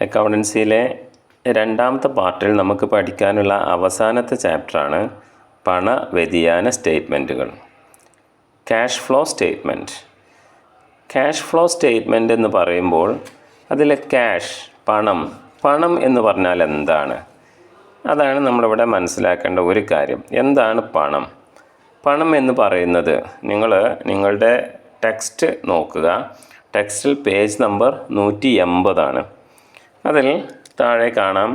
അക്കൗണ്ടൻസിയിലെ രണ്ടാമത്തെ പാർട്ടിൽ നമുക്ക് പഠിക്കാനുള്ള അവസാനത്തെ ചാപ്റ്ററാണ് പണ വ്യതിയാന സ്റ്റേറ്റ്മെന്റുകൾ. Cash flow statement. Cash flow statement എന്ന് പറയുമ്പോൾ അതിലെ ക്യാഷ് പണം പണം എന്ന് പറഞ്ഞാൽ എന്താണ്? അതാണ് നമ്മളിവിടെ മനസ്സിലാക്കേണ്ട ഒരു കാര്യം. എന്താണ് പണം? പണം എന്ന് പറയുന്നത് നിങ്ങൾ നിങ്ങളുടെ ടെക്സ്റ്റ് നോക്കുക. ടെക്സ്റ്റിൽ പേജ് നമ്പർ നൂറ്റി എൺപതാണ്. അതിൽ താഴെ കാണാം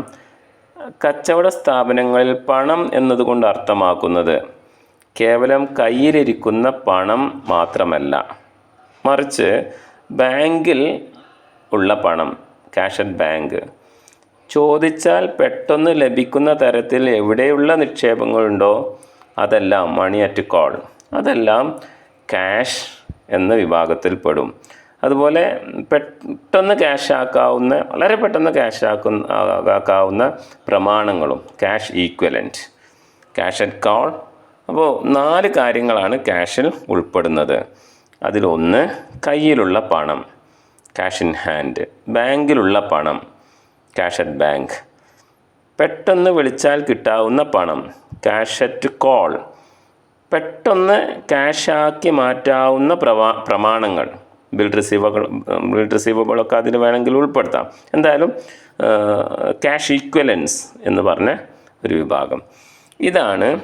കച്ചവട സ്ഥാപനങ്ങളിൽ പണം എന്നതുകൊണ്ട് അർത്ഥമാക്കുന്നത് കേവലം കയ്യിലിരിക്കുന്ന പണം മാത്രമല്ല. മറിച്ച് ബാങ്കിൽ ഉള്ള പണം ക്യാഷ് അറ്റ് ബാങ്ക്. ചോദിച്ചാൽ പെട്ടെന്ന് ലഭിക്കുന്ന തരത്തിൽ എവിടെയുള്ള നിക്ഷേപങ്ങളുണ്ടോ അതെല്ലാം മണി അറ്റ് കോൾ. അതെല്ലാം ക്യാഷ് എന്ന വിഭാഗത്തിൽ പെടും. അതുപോലെ പെട്ടെന്ന് ക്യാഷ് ആക്കാവുന്ന വളരെ പെട്ടെന്ന് ക്യാഷ് ആക്കുന്ന ആക്കാവുന്ന പ്രമാണങ്ങളും cash equivalent cash at call അപ്പോൾ നാല് കാര്യങ്ങളാണ് ക്യാഷിൽ ഉൾപ്പെടുന്നത്. അതിലൊന്ന് കയ്യിലുള്ള പണം ക്യാഷ് ഇൻ ഹാൻഡ് ബാങ്കിലുള്ള പണം ക്യാഷ് അറ്റ് ബാങ്ക് പെട്ടെന്ന് വിളിച്ചാൽ കിട്ടാവുന്ന പണം ക്യാഷ് അറ്റ് കോൾ പെട്ടെന്ന് ക്യാഷാക്കി മാറ്റാവുന്ന പ്രമാണങ്ങൾ ബിൽ റിസീവബിൾ ബിൽ റിസീവബിളൊക്കെ അതിൽ വേണമെങ്കിൽ ഉൾപ്പെടുത്താം. എന്തായാലും ക്യാഷ് ഈക്വലൻസ് എന്ന് പറഞ്ഞ ഒരു വിഭാഗം. ഇതാണ്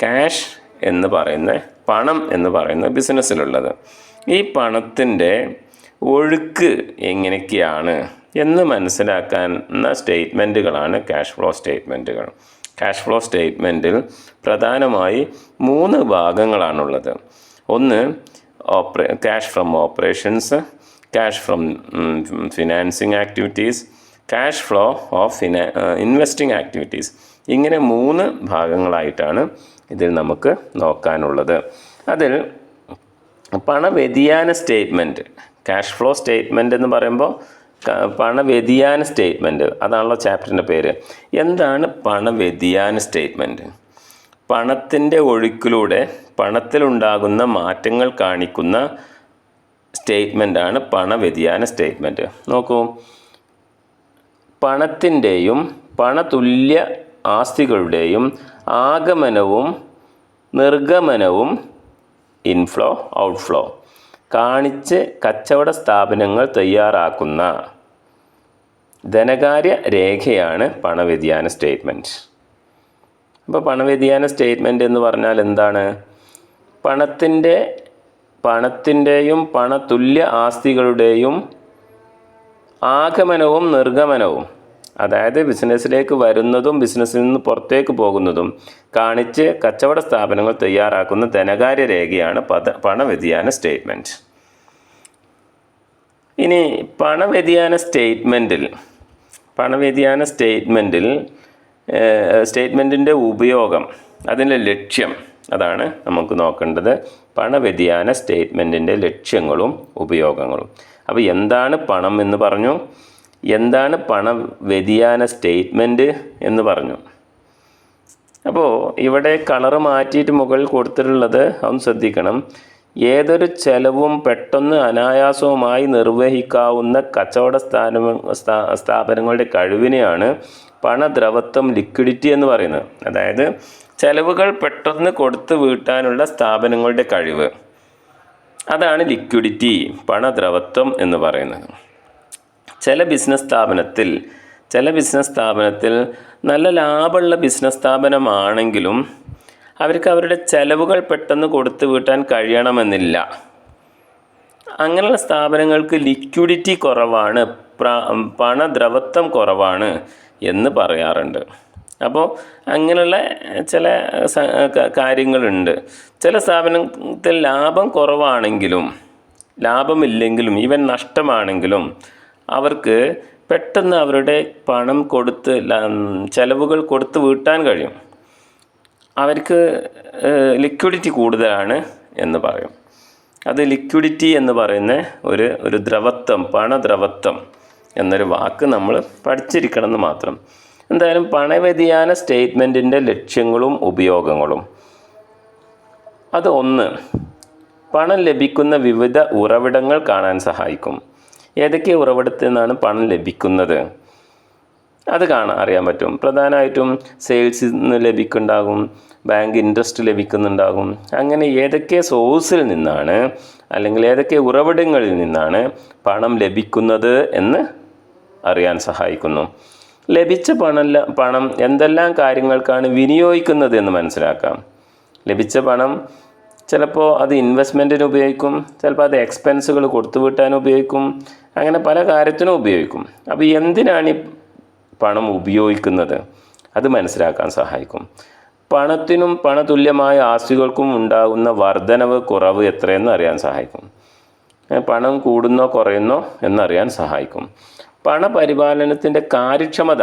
ക്യാഷ് എന്ന് പറയുന്ന പണം എന്ന് പറയുന്ന ബിസിനസ്സിലുള്ളത്. ഈ പണത്തിന്റെ ഒഴുക്ക് എങ്ങനെയൊക്കെയാണ് എന്ന് മനസ്സിലാക്കാവുന്ന സ്റ്റേറ്റ്മെന്റുകളാണ് ക്യാഷ് ഫ്ലോ സ്റ്റേറ്റ്മെന്റുകൾ. ക്യാഷ് ഫ്ലോ സ്റ്റേറ്റ്മെന്റിൽ പ്രധാനമായി മൂന്ന് ഭാഗങ്ങളാണുള്ളത്. ഒന്ന് opera cash from operations cash from financing activities cash flow of ഫിനാ investing activities ഇങ്ങനെ മൂന്ന് ഭാഗങ്ങളായിട്ടാണ് ഇതിൽ നമുക്ക് നോക്കാനുള്ളത്. അതിൽ പണവ്യതിയാന സ്റ്റേറ്റ്മെന്റ് ക്യാഷ് ഫ്ലോ സ്റ്റേറ്റ്മെന്റ് എന്ന് പറയുമ്പോൾ പണവ്യതിയാന സ്റ്റേറ്റ്മെന്റ് അതാണല്ലോ ചാപ്റ്ററിന്റെ പേര്. എന്താണ് പണവ്യതിയാന സ്റ്റേറ്റ്മെന്റ് പണത്തിന്റെ ഒഴുക്കിലൂടെ പണത്തിലുണ്ടാകുന്ന മാറ്റങ്ങൾ കാണിക്കുന്ന സ്റ്റേറ്റ്മെന്റാണ് പണവ്യതിയാന സ്റ്റേറ്റ്മെന്റ് നോക്കൂ. പണത്തിന്റെയും പണതുല്യ ആസ്തികളുടെയും ആഗമനവും നിർഗമനവും ഇൻഫ്ലോ ഔട്ട്ഫ്ലോ. കാണിച്ച് കച്ചവട സ്ഥാപനങ്ങൾ തയ്യാറാക്കുന്ന ധനകാര്യ രേഖയാണ് പണവ്യതിയാന സ്റ്റേറ്റ്മെന്റ് അപ്പോൾ പണവ്യതിയാന സ്റ്റേറ്റ്മെന്റ് എന്ന് പറഞ്ഞാൽ എന്താണ്? പണത്തിന്റെ പണത്തിന്റെയും പണതുല്യ ആസ്തികളുടെയും ആഗമനവും നിർഗമനവും അതായത് ബിസിനസ്സിലേക്ക് വരുന്നതും ബിസിനസ്സിൽ നിന്ന് പുറത്തേക്ക് പോകുന്നതും കാണിച്ച് കച്ചവട സ്ഥാപനങ്ങൾ തയ്യാറാക്കുന്ന ധനകാര്യ രേഖയാണ് പദ പണവ്യതിയാന സ്റ്റേറ്റ്മെന്റ് ഇനി പണവ്യതിയാന സ്റ്റേറ്റ്മെന്റിൽ പണവ്യതിയാന സ്റ്റേറ്റ്മെന്റിൽ സ്റ്റേറ്റ്മെന്റിന്റെ ഉപയോഗം അതിന്റെ ലക്ഷ്യം അതാണ് നമുക്ക് നോക്കേണ്ടത് പണവ്യതിയാന സ്റ്റേറ്റ്മെന്റിന്റെ ലക്ഷ്യങ്ങളും ഉപയോഗങ്ങളും. അപ്പോൾ എന്താണ് പണം എന്ന് പറഞ്ഞു? എന്താണ് പണ വ്യതിയാന സ്റ്റേറ്റ്മെന്റ് എന്ന് പറഞ്ഞു? അപ്പോൾ ഇവിടെ കളറ് മാറ്റിയിട്ട് മുകളിൽ കൊടുത്തിട്ടുള്ളത് ഒന്ന് ശ്രദ്ധിക്കണം. ഏതൊരു ചെലവും പെട്ടെന്ന് അനായാസവുമായി നിർവഹിക്കാവുന്ന കച്ചവട സ്ഥാന സ്ഥാപനങ്ങളുടെ കഴിവിനെയാണ് പണദ്രവത്വം ലിക്വിഡിറ്റി എന്ന് പറയുന്നത്. അതായത് ചെലവുകൾ പെട്ടെന്ന് കൊടുത്തു വീട്ടാനുള്ള സ്ഥാപനങ്ങളുടെ കഴിവ്. അതാണ് ലിക്വിഡിറ്റി പണദ്രവത്വം എന്ന് പറയുന്നത്. ചില ബിസിനസ് സ്ഥാപനത്തിൽ ചില ബിസിനസ് സ്ഥാപനത്തിൽ നല്ല ലാഭമുള്ള ബിസിനസ് സ്ഥാപനമാണെങ്കിലും അവർക്ക് അവരുടെ ചെലവുകൾ പെട്ടെന്ന് കൊടുത്തു വീട്ടാൻ കഴിയണമെന്നില്ല. അങ്ങനെയുള്ള സ്ഥാപനങ്ങൾക്ക് ലിക്വിഡിറ്റി കുറവാണ് പണദ്രവത്വം കുറവാണ് എന്ന് പറയാറുണ്ട്. അപ്പോൾ അങ്ങനെയുള്ള ചില കാര്യങ്ങളുണ്ട്. ചില സ്ഥാപനത്തിൽ ലാഭം കുറവാണെങ്കിലും ലാഭമില്ലെങ്കിലും ഈവൻ നഷ്ടമാണെങ്കിലും അവർക്ക് പെട്ടെന്ന് അവരുടെ പണം കൊടുത്ത് ചിലവുകൾ കൊടുത്ത് വീട്ടാൻ കഴിയും. അവർക്ക് ലിക്വിഡിറ്റി കൂടുതലാണ് എന്ന് പറയും. അത് ലിക്വിഡിറ്റി എന്ന് പറയുന്ന ഒരു ഒരു ദ്രവത്വം പണദ്രവത്വം എന്നൊരു വാക്ക് നമ്മൾ പഠിച്ചിരിക്കണം എന്ന് മാത്രം എന്തായാലും പണവ്യതിയാന സ്റ്റേറ്റ്മെന്റിന്റെ ലക്ഷ്യങ്ങളും ഉപയോഗങ്ങളും. അത് ഒന്ന് പണം ലഭിക്കുന്ന വിവിധ ഉറവിടങ്ങൾ കാണാൻ സഹായിക്കും. ഏതൊക്കെ ഉറവിടത്തിൽ നിന്നാണ് പണം ലഭിക്കുന്നത്? അത് കാണാൻ അറിയാൻ പറ്റും. പ്രധാനമായിട്ടും സെയിൽസിൽ നിന്ന് ലഭിക്കുന്നുണ്ടാകും ബാങ്ക് ഇൻട്രസ്റ്റ് ലഭിക്കുന്നുണ്ടാകും. അങ്ങനെ ഏതൊക്കെ സോഴ്സിൽ നിന്നാണ് അല്ലെങ്കിൽ ഏതൊക്കെ ഉറവിടങ്ങളിൽ നിന്നാണ് പണം ലഭിക്കുന്നത് എന്ന് അറിയാൻ സഹായിക്കുന്നു. ലഭിച്ച പണം പണം എന്തെല്ലാം കാര്യങ്ങൾക്കാണ് വിനിയോഗിക്കുന്നത് എന്ന് മനസ്സിലാക്കാം. ലഭിച്ച പണം ചിലപ്പോൾ അത് ഇൻവെസ്റ്റ്മെന്റിന് ഉപയോഗിക്കും ചിലപ്പോൾ അത് എക്സ്പെൻസുകൾ കൊടുത്തു വിട്ടാൻ ഉപയോഗിക്കും അങ്ങനെ പല കാര്യത്തിനും ഉപയോഗിക്കും. അപ്പോൾ എന്തിനാണ് ഈ പണം ഉപയോഗിക്കുന്നത്? അത് മനസ്സിലാക്കാൻ സഹായിക്കും. പണത്തിനും പണതുല്യമായ ആസ്തികൾക്കും ഉണ്ടാകുന്ന വർധനവ് കുറവ് എത്രയെന്ന് അറിയാൻ സഹായിക്കും. പണം കൂടുന്നോ കുറയുന്നോ എന്നറിയാൻ സഹായിക്കും. പണപരിപാലനത്തിന്റെ കാര്യക്ഷമത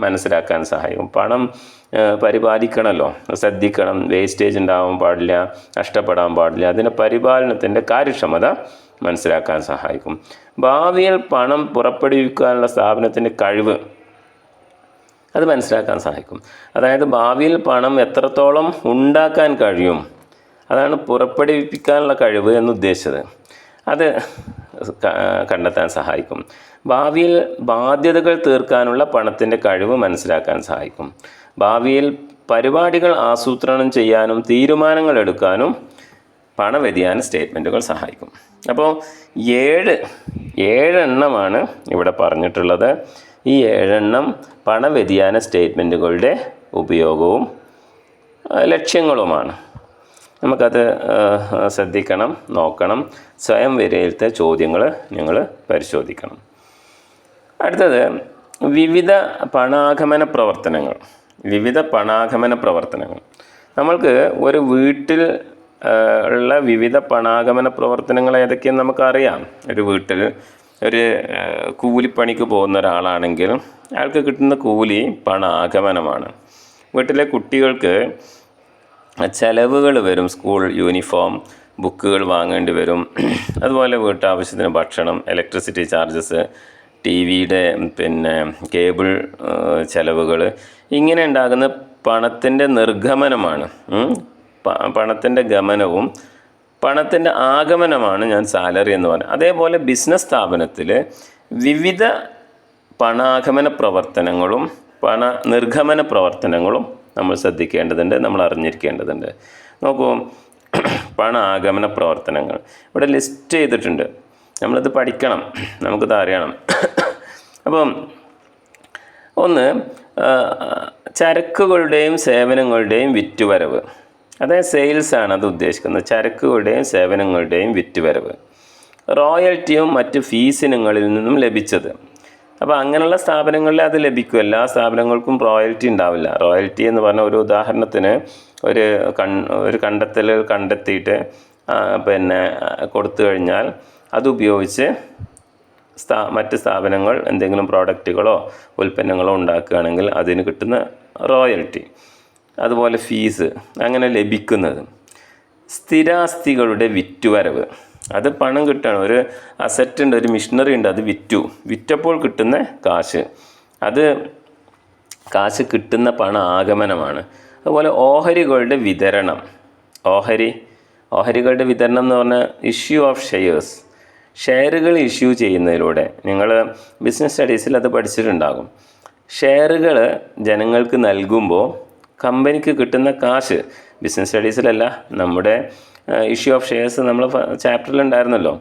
മനസ്സിലാക്കാൻ സഹായിക്കും. പണം പരിപാലിക്കണമല്ലോ ശ്രദ്ധിക്കണം. വേസ്റ്റേജ് ഉണ്ടാവാൻ പാടില്ല നഷ്ടപ്പെടാൻ പാടില്ല. അതിന്റെ പരിപാലനത്തിന്റെ കാര്യക്ഷമത മനസ്സിലാക്കാൻ സഹായിക്കും. ഭാവിയിൽ പണം പുറപ്പെടുവിക്കാനുള്ള സ്ഥാപനത്തിന്റെ കഴിവ് അത് മനസ്സിലാക്കാൻ സഹായിക്കും. അതായത് ഭാവിയിൽ പണം എത്രത്തോളം ഉണ്ടാക്കാൻ കഴിയും അതാണ് പുറപ്പെടുവിപ്പിക്കാനുള്ള കഴിവ് എന്ന് ഉദ്ദേശിച്ചത്. അത് കണ്ടെത്താൻ സഹായിക്കും. ഭാവിയിൽ ബാധ്യതകൾ തീർക്കാനുള്ള പണത്തിന്റെ കഴിവ് മനസ്സിലാക്കാൻ സഹായിക്കും. ഭാവിയിൽ പരിപാടികൾ ആസൂത്രണം ചെയ്യാനും തീരുമാനങ്ങൾ എടുക്കാനും പണവ്യതിയാന സ്റ്റേറ്റ്മെന്റുകൾ സഹായിക്കും. അപ്പോൾ ഏഴ് ഏഴെണ്ണമാണ് ഇവിടെ പറഞ്ഞിട്ടുള്ളത്. ഈ ഏഴെണ്ണം പണവ്യതിയാന സ്റ്റേറ്റ്മെന്റുകളുടെ ഉപയോഗവും ലക്ഷ്യങ്ങളുമാണ്. നമുക്കത് ശ്രദ്ധിക്കണം നോക്കണം. സ്വയം വിലയിരുത്ത ചോദ്യങ്ങൾ നിങ്ങൾ പരിശോധിക്കണം. അടുത്തത് വിവിധ പണാഗമന പ്രവർത്തനങ്ങൾ. വിവിധ പണാഗമന പ്രവർത്തനങ്ങൾ. നമ്മൾക്ക് ഒരു വീട്ടിൽ ഉള്ള വിവിധ പണാഗമന പ്രവർത്തനങ്ങൾ ഏതൊക്കെയെന്ന് നമുക്കറിയാം. ഒരു വീട്ടിൽ ഒരു കൂലിപ്പണിക്ക് പോകുന്ന ഒരാളാണെങ്കിൽ അയാൾക്ക് കിട്ടുന്ന കൂലി പണാഗമനമാണ്. വീട്ടിലെ കുട്ടികൾക്ക് ചെലവുകൾ വരും സ്കൂൾ യൂണിഫോം ബുക്കുകൾ വാങ്ങേണ്ടി വരും. അതുപോലെ വീട്ടാവശ്യത്തിന് ഭക്ഷണം ഇലക്ട്രിസിറ്റി ചാർജസ് ടി വിയുടെ പിന്നെ കേബിൾ ചെലവുകൾ. ഇങ്ങനെ ഉണ്ടാകുന്ന പണത്തിന്റെ നിർഗമനമാണ് പണത്തിന്റെ ഗമനവും പണത്തിന്റെ ആഗമനമാണ് ഞാൻ സാലറി എന്ന് പറയുന്നത് അതേപോലെ ബിസിനസ് സ്ഥാപനത്തിൽ വിവിധ പണാഗമന പ്രവർത്തനങ്ങളും പണ നിർഗമന പ്രവർത്തനങ്ങളും നമ്മൾ ശ്രദ്ധിക്കേണ്ടതുണ്ട് നമ്മൾ അറിഞ്ഞിരിക്കേണ്ടതുണ്ട്. നോക്കൂ പണ ആഗമന പ്രവർത്തനങ്ങൾ. ഇവിടെ ലിസ്റ്റ് ചെയ്തിട്ടുണ്ട്. നമ്മളിത് പഠിക്കണം നമുക്കിത് അറിയണം. അപ്പം ഒന്ന് ചരക്കുകളുടെയും സേവനങ്ങളുടെയും വിറ്റുവരവ്. അതായത് സെയിൽസാണ് അത് ഉദ്ദേശിക്കുന്നത്. ചരക്കുകളുടെയും സേവനങ്ങളുടെയും വിറ്റുവരവ്. റോയൽറ്റിയും മറ്റ് ഫീസ് ഇനങ്ങളിൽ നിന്നും ലഭിച്ചത്. അപ്പോൾ അങ്ങനെയുള്ള സ്ഥാപനങ്ങളിൽ അത് ലഭിക്കും. എല്ലാ സ്ഥാപനങ്ങൾക്കും റോയൽറ്റി ഉണ്ടാവില്ല. റോയൽറ്റി എന്ന് പറഞ്ഞ ഒരു ഉദാഹരണത്തിന് ഒരു കൺ ഒരു കണ്ടെത്തൽ കണ്ടെത്തിയിട്ട് പിന്നെ കൊടുത്തു കഴിഞ്ഞാൽ അതുപയോഗിച്ച് സ്ഥാ മറ്റ് സ്ഥാപനങ്ങൾ എന്തെങ്കിലും പ്രോഡക്റ്റുകളോ ഉൽപ്പന്നങ്ങളോ ഉണ്ടാക്കുകയാണെങ്കിൽ അതിന് കിട്ടുന്ന റോയൽറ്റി അതുപോലെ ഫീസ് അങ്ങനെ ലഭിക്കുന്നത്. സ്ഥിരാസ്തികളുടെ വിറ്റുവരവ്. അത് പണം കിട്ടുകയാണ് ഒരു അസറ്റ് ഉണ്ട് ഒരു മിഷനറി ഉണ്ട് അത് വിറ്റു. വിറ്റപ്പോൾ കിട്ടുന്ന കാശ്. അത് കാശ് കിട്ടുന്ന പണം ആഗമനമാണ്. അതുപോലെ ഓഹരികളുടെ വിതരണം. ഓഹരി ഓഹരികളുടെ വിതരണം എന്ന് പറഞ്ഞാൽ ഇഷ്യൂ ഓഫ് ഷെയർസ് ഷെയറുകൾ ഇഷ്യൂ ചെയ്യുന്നതിലൂടെ നിങ്ങൾ ബിസിനസ് സ്റ്റഡീസിൽ അത് പഠിച്ചിട്ടുണ്ടാകും. ഷെയറുകൾ ജനങ്ങൾക്ക് നൽകുമ്പോൾ കമ്പനിക്ക് കിട്ടുന്ന കാശ് ബിസിനസ് സ്റ്റഡീസിലല്ല നമ്മുടെ ഇഷ്യൂ ഓഫ് ഷെയർസ് നമ്മൾ ചാപ്റ്ററിൽ ഉണ്ടായിരുന്നല്ലോ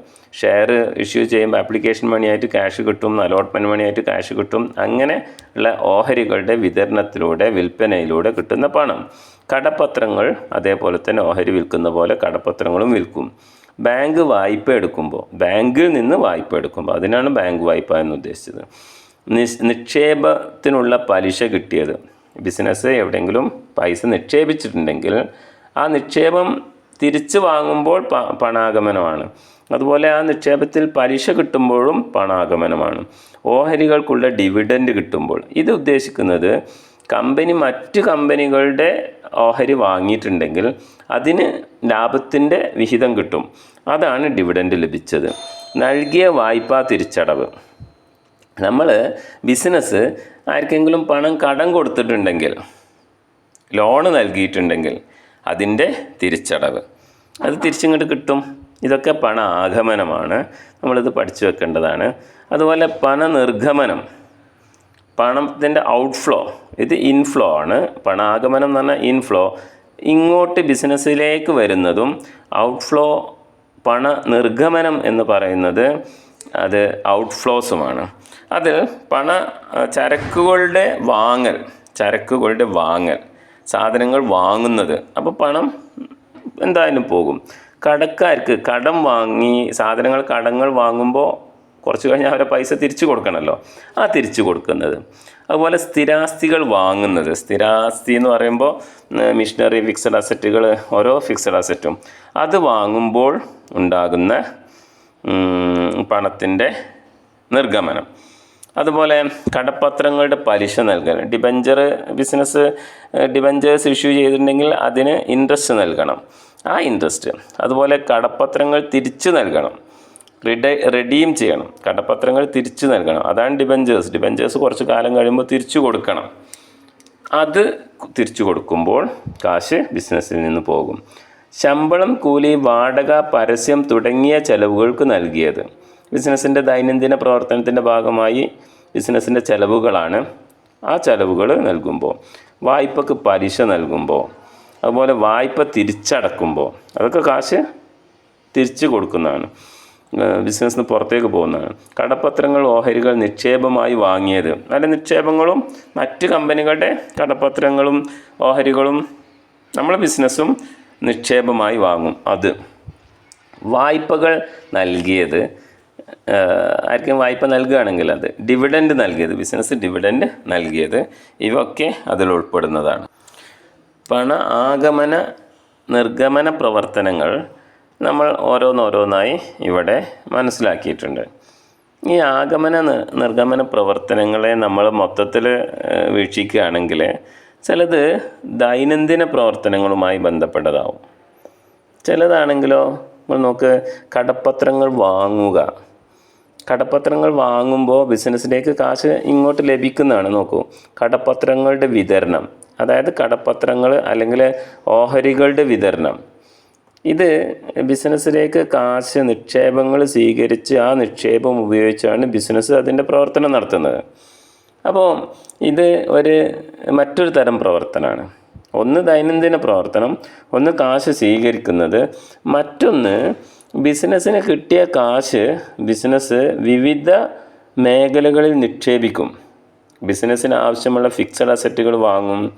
ഷെയർ ഇഷ്യൂ ചെയ്യുമ്പോൾ ആപ്ലിക്കേഷൻ മണിയായിട്ട് ക്യാഷ് കിട്ടും അലോട്ട്മെന്റ് മണിയായിട്ട് ക്യാഷ് കിട്ടും. അങ്ങനെ ഉള്ള ഓഹരികളുടെ വിതരണത്തിലൂടെ വിൽപ്പനയിലൂടെ കിട്ടുന്ന പണം. കടപ്പത്രങ്ങൾ അതേപോലെ തന്നെ ഓഹരി വിൽക്കുന്ന പോലെ കടപ്പത്രങ്ങളും വിൽക്കും. ബാങ്ക് വായ്പ എടുക്കുമ്പോൾ ബാങ്കിൽ നിന്ന് വായ്പ എടുക്കുമ്പോൾ അതിനാണ് ബാങ്ക് വായ്പ എന്ന് ഉദ്ദേശിച്ചത്. നിക്ഷേപത്തിനുള്ള പലിശ കിട്ടിയത്. ബിസിനസ് എവിടെയെങ്കിലും പൈസ നിക്ഷേപിച്ചിട്ടുണ്ടെങ്കിൽ ആ നിക്ഷേപം തിരിച്ചു വാങ്ങുമ്പോൾ പണാഗമനമാണ്. അതുപോലെ ആ നിക്ഷേപത്തിൽ പലിശ കിട്ടുമ്പോഴും പണാഗമനമാണ്. ഓഹരികൾക്കുള്ള ഡിവിഡൻഡ് കിട്ടുമ്പോൾ. ഇത് ഉദ്ദേശിക്കുന്നത് കമ്പനി മറ്റ് കമ്പനികളുടെ ഓഹരി വാങ്ങിയിട്ടുണ്ടെങ്കിൽ അതിന് ലാഭത്തിന്റെ വിഹിതം കിട്ടും. അതാണ് ഡിവിഡൻഡ് ലഭിച്ചത്. നൽകിയ വായ്പാ തിരിച്ചടവ്. നമ്മൾ ബിസിനസ് ആർക്കെങ്കിലും പണം കടം കൊടുത്തിട്ടുണ്ടെങ്കിൽ ലോണ് നൽകിയിട്ടുണ്ടെങ്കിൽ അതിന്റെ തിരിച്ചടവ്. അത് തിരിച്ചിങ്ങോട്ട് കിട്ടും. ഇതൊക്കെ പണ ആഗമനമാണ്. നമ്മളിത് പഠിച്ചു വെക്കേണ്ടതാണ്. അതുപോലെ പണ നിർഗമനം. പണത്തിന്റെ ഔട്ട്ഫ്ലോ ഇത് ഇൻഫ്ലോ ആണ്. പണാഗമനം എന്ന് പറഞ്ഞാൽ ഇൻഫ്ലോ ഇങ്ങോട്ട് ബിസിനസ്സിലേക്ക് വരുന്നതും ഔട്ട്ഫ്ലോ പണ നിർഗമനം എന്ന് പറയുന്നത് അത് ഔട്ട്ഫ്ലോസുമാണ് അതിൽ പണ ചരക്കുകളുടെ വാങ്ങൽ ചരക്കുകളുടെ വാങ്ങൽ സാധനങ്ങൾ വാങ്ങുന്നത്. അപ്പോൾ പണം എന്തായാലും പോകും. കടക്കാർക്ക് കടം വാങ്ങി സാധനങ്ങൾ കടങ്ങൾ വാങ്ങുമ്പോൾ കുറച്ച് കഴിഞ്ഞാൽ അവരെ പൈസ തിരിച്ചു കൊടുക്കണമല്ലോ ആ തിരിച്ചു കൊടുക്കുന്നത്. അതുപോലെ സ്ഥിരാസ്തികൾ വാങ്ങുന്നത്. സ്ഥിരാസ്തി എന്ന് പറയുമ്പോൾ മിഷനറി ഫിക്സഡ് അസറ്റുകൾ ഓരോ ഫിക്സഡ് അസറ്റും അത് വാങ്ങുമ്പോൾ ഉണ്ടാകുന്ന പണത്തിന്റെ നിർഗമനം. അതുപോലെ കടപ്പത്രങ്ങളുടെ പലിശ നൽകണം ഡിബഞ്ചർ ബിസിനസ് ഡിബഞ്ചേഴ്സ് ഇഷ്യൂ ചെയ്തിട്ടുണ്ടെങ്കിൽ അതിന് ഇൻട്രസ്റ്റ് നൽകണം. ആ ഇൻട്രസ്റ്റ് അതുപോലെ കടപ്പത്രങ്ങൾ തിരിച്ചു നൽകണം. റിഡ റെഡീം ചെയ്യണം. കടപ്പത്രങ്ങൾ തിരിച്ചു നൽകണം. അതാണ് ഡിബഞ്ചേഴ്സ് ഡിബഞ്ചേഴ്സ് കുറച്ച് കാലം കഴിയുമ്പോൾ തിരിച്ചു കൊടുക്കണം. അത് തിരിച്ചു കൊടുക്കുമ്പോൾ കാശ് ബിസിനസ്സിൽ നിന്ന് പോകും. ശമ്പളം കൂലി വാടക പരസ്യം തുടങ്ങിയ ചെലവുകൾക്ക് നൽകിയത്. ബിസിനസ്സിന്റെ ദൈനംദിന പ്രവർത്തനത്തിന്റെ ഭാഗമായി ബിസിനസ്സിന്റെ ചിലവുകളാണ് ആ ചിലവുകൾ നൽകുമ്പോൾ. വായ്പക്ക് പലിശ നൽകുമ്പോൾ. അതുപോലെ വായ്പ തിരിച്ചടക്കുമ്പോൾ. അതൊക്കെ കാശ് തിരിച്ചു കൊടുക്കുന്നതാണ്. ബിസിനസ്സിന് പുറത്തേക്ക് പോകുന്നതാണ്. കടപ്പത്രങ്ങൾ ഓഹരികൾ നിക്ഷേപമായി വാങ്ങിയത്. നല്ല നിക്ഷേപങ്ങളും മറ്റ് കമ്പനികളുടെ കടപ്പത്രങ്ങളും ഓഹരികളും നമ്മളെ ബിസിനസ്സും നിക്ഷേപമായി വാങ്ങും. അത് വായ്പകൾ നൽകിയത് ആർക്കും വായ്പ നൽകുകയാണെങ്കിൽ അത് ഡിവിഡൻഡ് നൽകിയത് ബിസിനസ് ഡിവിഡൻഡ് നൽകിയത് ഇവയൊക്കെ അതിൽ ഉൾപ്പെടുന്നതാണ്. പണ ആഗമന നിർഗമന പ്രവർത്തനങ്ങൾ നമ്മൾ ഓരോന്നോരോന്നായി ഇവിടെ മനസ്സിലാക്കിയിട്ടുണ്ട്. ഈ ആഗമന നിർഗമന പ്രവർത്തനങ്ങളെ നമ്മൾ മൊത്തത്തിൽ വീക്ഷിക്കുകയാണെങ്കിൽ ചിലത് ദൈനംദിന പ്രവർത്തനങ്ങളുമായി ബന്ധപ്പെട്ടതാവും. ചിലതാണെങ്കിലോ നമ്മൾ നോക്ക് കടപ്പത്രങ്ങൾ വാങ്ങുക. കടപ്പത്രങ്ങൾ വാങ്ങുമ്പോൾ ബിസിനസ്സിലേക്ക് കാശ് ഇങ്ങോട്ട് ലഭിക്കുന്നതാണ് നോക്കൂ. കടപ്പത്രങ്ങളുടെ വിതരണം. അതായത് കടപ്പത്രങ്ങൾ അല്ലെങ്കിൽ ഓഹരികളുടെ വിതരണം. ഇത് ബിസിനസ്സിലേക്ക് കാശ് നിക്ഷേപങ്ങൾ സ്വീകരിച്ച് ആ നിക്ഷേപം ഉപയോഗിച്ചാണ് ബിസിനസ് അതിന്റെ പ്രവർത്തനം നടത്തുന്നത്. അപ്പോൾ ഇത് ഒരു മറ്റൊരു തരം പ്രവർത്തനമാണ്. ഒന്ന് ദൈനംദിന പ്രവർത്തനം ഒന്ന് കാശ് സ്വീകരിക്കുന്നത് മറ്റൊന്ന് ബിസിനസ്സിന് കിട്ടിയ കാശ് ബിസിനസ് വിവിധ മേഖലകളിൽ നിക്ഷേപിക്കും. ബിസിനസ്സിന് ആവശ്യമുള്ള ഫിക്സഡ് അസറ്റുകൾ വാങ്ങും.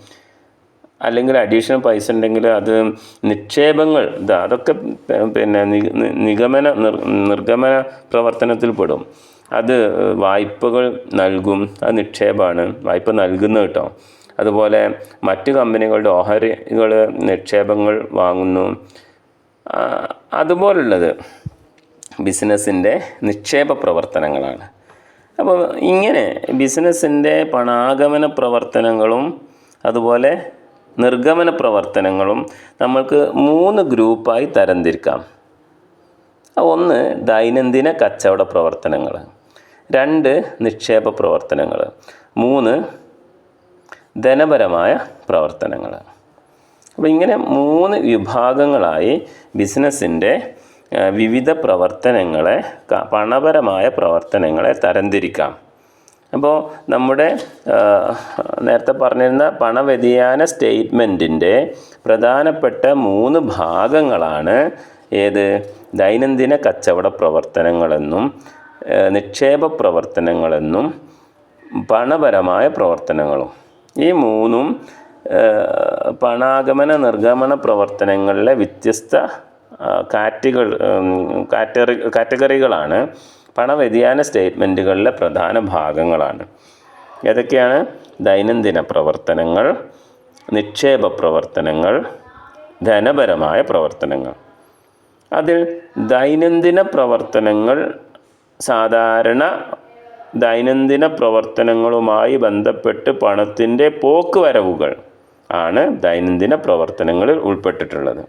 അല്ലെങ്കിൽ അഡീഷണൽ പൈസ ഉണ്ടെങ്കിൽ അത് നിക്ഷേപങ്ങൾ അതൊക്കെ പിന്നെ നിഗമന നിർഗമന പ്രവർത്തനത്തിൽ പെടും. അത് വായ്പകൾ നൽകും. അത് നിക്ഷേപമാണ്. വായ്പ നൽകുന്നത് കേട്ടോ. അതുപോലെ മറ്റ് കമ്പനികളുടെ ഓഹരികൾ നിക്ഷേപങ്ങൾ വാങ്ങുന്നു. അതുപോലുള്ളത് ബിസിനസ്സിന്റെ നിക്ഷേപ പ്രവർത്തനങ്ങളാണ്. അപ്പോൾ ഇങ്ങനെ ബിസിനസ്സിന്റെ പണാഗമന പ്രവർത്തനങ്ങളും അതുപോലെ നിർഗമന പ്രവർത്തനങ്ങളും നമ്മൾക്ക് മൂന്ന് ഗ്രൂപ്പായി തരംതിരിക്കാം. ഒന്ന് ദൈനംദിന കച്ചവട പ്രവർത്തനങ്ങൾ രണ്ട് നിക്ഷേപ പ്രവർത്തനങ്ങൾ മൂന്ന് ധനപരമായ പ്രവർത്തനങ്ങൾ. അപ്പോൾ ഇങ്ങനെ മൂന്ന് വിഭാഗങ്ങളായി ബിസിനസ്സിന്റെ വിവിധ പ്രവർത്തനങ്ങളെ പണപരമായ പ്രവർത്തനങ്ങളെ തരംതിരിക്കാം. അപ്പോൾ നമ്മുടെ നേരത്തെ പറഞ്ഞിരുന്ന പണവ്യതിയാന സ്റ്റേറ്റ്മെന്റിന്റെ പ്രധാനപ്പെട്ട മൂന്ന് ഭാഗങ്ങളാണ് ഏത്? ദൈനംദിന കച്ചവട പ്രവർത്തനങ്ങളെന്നും നിക്ഷേപ പ്രവർത്തനങ്ങളെന്നും പണപരമായ പ്രവർത്തനങ്ങളും. ഈ മൂന്നും പണാഗമന നിർഗമന പ്രവർത്തനങ്ങളിലെ വ്യത്യസ്ത കാറ്റഗറി കാറ്ററി കാറ്റഗറികളാണ്. പണവ്യതിയാന സ്റ്റേറ്റ്മെന്റുകളിലെ പ്രധാന ഭാഗങ്ങളാണ്. ഏതൊക്കെയാണ്? ദൈനംദിന പ്രവർത്തനങ്ങൾ നിക്ഷേപ പ്രവർത്തനങ്ങൾ ധനപരമായ പ്രവർത്തനങ്ങൾ. അതിൽ ദൈനംദിന പ്രവർത്തനങ്ങൾ സാധാരണ ദൈനംദിന പ്രവർത്തനങ്ങളുമായി ബന്ധപ്പെട്ട് പണത്തിന്റെ പോക്ക് വരവുകൾ. ആണ് ദൈനംദിന പ്രവർത്തനങ്ങളിൽ ഉൾപ്പെട്ടിട്ടുള്ളത്.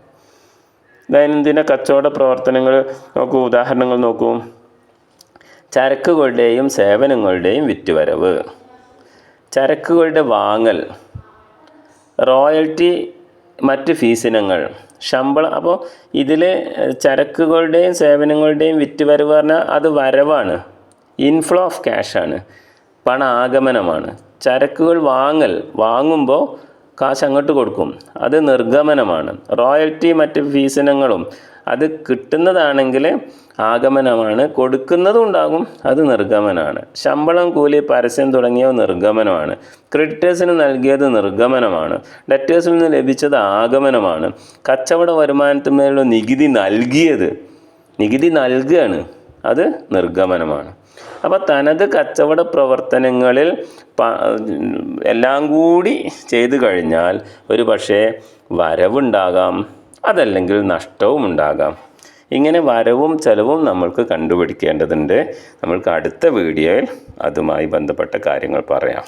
ദൈനംദിന കച്ചവട പ്രവർത്തനങ്ങൾ നോക്കൂ ഉദാഹരണങ്ങൾ നോക്കൂ. ചരക്കുകളുടെയും സേവനങ്ങളുടെയും വിറ്റുവരവ്. ചരക്കുകളുടെ വാങ്ങൽ റോയൽറ്റി മറ്റ് ഫീസിനങ്ങൾ ശമ്പളം. അപ്പോൾ ഇതിൽ ചരക്കുകളുടെയും സേവനങ്ങളുടെയും വിറ്റുവരവ് പറഞ്ഞാൽ അത് വരവാണ്. ഇൻഫ്ലോ ഓഫ് ക്യാഷാണ്. പണ ആഗമനമാണ് ചരക്കുകൾ വാങ്ങൽ വാങ്ങുമ്പോൾ കാശ് അങ്ങോട്ട് കൊടുക്കും. അത് നിർഗമനമാണ്. റോയൽറ്റി മറ്റ് ഫീസിനങ്ങളും അത് കിട്ടുന്നതാണെങ്കിൽ ആഗമനമാണ്. കൊടുക്കുന്നതും ഉണ്ടാകും. അത് നിർഗമനമാണ്. ശമ്പളം കൂലി പരസ്യം തുടങ്ങിയവ നിർഗമനമാണ്. ക്രെഡിറ്റേഴ്സിന് നൽകിയത് നിർഗമനമാണ്. ഡെറ്റേഴ്സിൽ നിന്ന് ലഭിച്ചത് ആഗമനമാണ്. കച്ചവട വരുമാനത്തിന്മേലുള്ള നികുതി നൽകിയത്. നികുതി നൽകുകയാണ് അത് നിർഗമനമാണ്. അപ്പോൾ തനത് കച്ചവട പ്രവർത്തനങ്ങളിൽ എല്ലാം കൂടി ചെയ്തു കഴിഞ്ഞാൽ ഒരു പക്ഷേ വരവുണ്ടാകാം അതല്ലെങ്കിൽ നഷ്ടവും ഉണ്ടാകാം. ഇങ്ങനെ വരവും ചെലവും നമ്മൾക്ക് കണ്ടുപിടിക്കേണ്ടതുണ്ട്. നമ്മൾക്ക് അടുത്ത വീഡിയോയിൽ അതുമായി ബന്ധപ്പെട്ട കാര്യങ്ങൾ പറയാം.